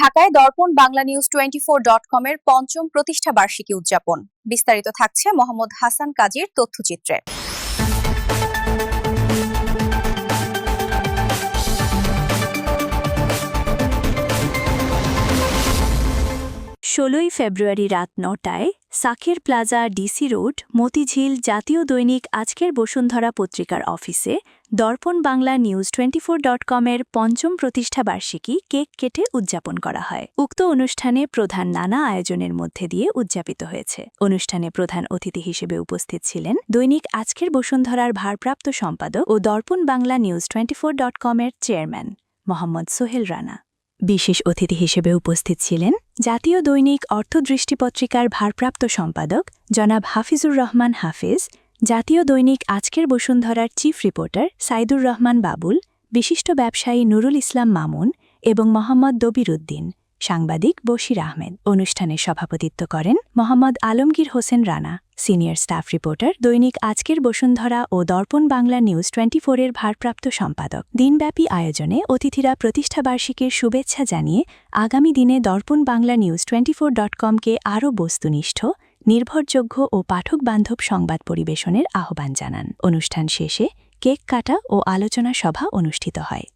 ঢাকায় Darpan Bangla news twenty four dot com এর পঞ্চম প্রতিষ্ঠা বার্ষিকী উদযাপন। বিস্তারিত থাকছে মোহাম্মদ হাসান কাজীর তথ্যচিত্রে। ষোলোই ফেব্রুয়ারি রাত নটায় Saker plaza DC road, Motijheel জাতীয় দৈনিক আজকের বসুন্ধরা পত্রিকার অফিসে Darpan Bangla news twenty four dot কমের পঞ্চম প্রতিষ্ঠাবার্ষিকী কেক কেটে উদযাপন করা হয়। উক্ত অনুষ্ঠানে প্রধান নানা আয়োজনের মধ্যে দিয়ে উদযাপিত হয়েছে। অনুষ্ঠানে প্রধান অতিথি হিসেবে উপস্থিত ছিলেন দৈনিক আজকের বসুন্ধরার ভারপ্রাপ্ত সম্পাদক ও Darpan Bangla news twenty four dot কমের চেয়ারম্যান, মোহাম্মদ সোহেল রানা। বিশেষ অতিথি হিসেবে উপস্থিত ছিলেন জাতীয় দৈনিক অর্থদৃষ্টি পত্রিকার ভারপ্রাপ্ত সম্পাদক জনাব হাফিজুর রহমান হাফিজ, জাতীয় দৈনিক আজকের বসুন্ধরার চিফ রিপোর্টার সাইদুর রহমান বাবুল, বিশিষ্ট ব্যবসায়ী নুরুল ইসলাম মামুন এবং মোহাম্মদ দবিরুদ্দিন সাংবাদিক বশির আহমেদ। অনুষ্ঠানে সভাপতিত্ব করেন Mohammad Alamgir Hossain Rana. Senior staff reporter দৈনিক আজকের বসুন্ধরা ও দর্পণ বাংলা নিউজ টোয়েন্টি ফোরের ভারপ্রাপ্ত সম্পাদক। দিনব্যাপী আয়োজনে অতিথিরা প্রতিষ্ঠাবার্ষিকীর শুভেচ্ছা জানিয়ে আগামী দিনে Darpan Bangla news twenty four dot কমকে আরও বস্তুনিষ্ঠ, নির্ভরযোগ্য ও পাঠক বান্ধব সংবাদ পরিবেশনের আহ্বান জানান। অনুষ্ঠান শেষে কেক কাটা ও আলোচনা সভা অনুষ্ঠিত হয়।